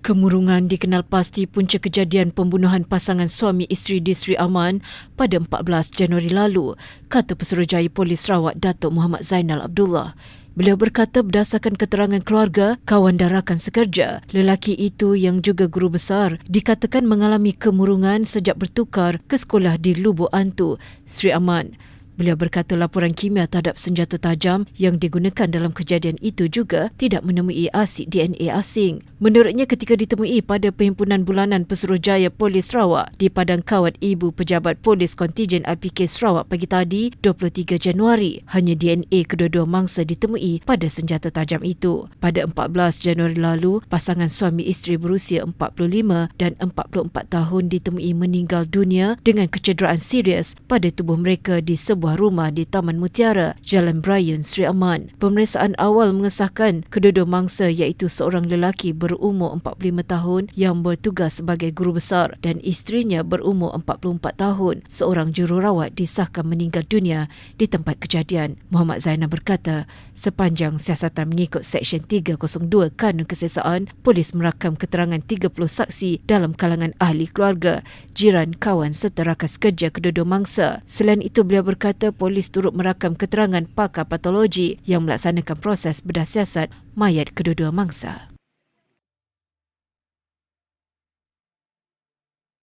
Kemurungan dikenal pasti punca kejadian pembunuhan pasangan suami isteri di Sri Aman pada 14 Januari lalu, kata Pesuruhjaya Polis Sarawak Datuk Muhammad Zainal Abdullah. Beliau berkata berdasarkan keterangan keluarga, kawan darakan sekerja, lelaki itu yang juga guru besar dikatakan mengalami kemurungan sejak bertukar ke sekolah di Lubuk Antu, Sri Aman. Beliau berkata laporan kimia terhadap senjata tajam yang digunakan dalam kejadian itu juga tidak menemui asid DNA asing. Menurutnya ketika ditemui pada Perhimpunan Bulanan Pesuruhjaya Polis Sarawak di Padang Kawat Ibu Pejabat Polis Kontijen IPK Sarawak pagi tadi 23 Januari, hanya DNA kedua-dua mangsa ditemui pada senjata tajam itu. Pada 14 Januari lalu, pasangan suami isteri berusia 45 dan 44 tahun ditemui meninggal dunia dengan kecederaan serius pada tubuh mereka di sebuah sebuah rumah di Taman Mutiara, Jalan Bryan, Sri Aman. Pemeriksaan awal mengesahkan kedua-dua mangsa iaitu seorang lelaki berumur 45 tahun yang bertugas sebagai guru besar dan isterinya berumur 44 tahun, seorang jururawat disahkan meninggal dunia di tempat kejadian. Muhammad Zainal berkata, sepanjang siasatan mengikut Seksyen 302 Kanun Kesesaan, polis merakam keterangan 30 saksi dalam kalangan ahli keluarga, jiran, kawan serta rakas kerja kedua-dua mangsa. Selain itu, beliau berkata kata polis turut merakam keterangan pakar patologi yang melaksanakan proses bedah siasat mayat kedua-dua mangsa.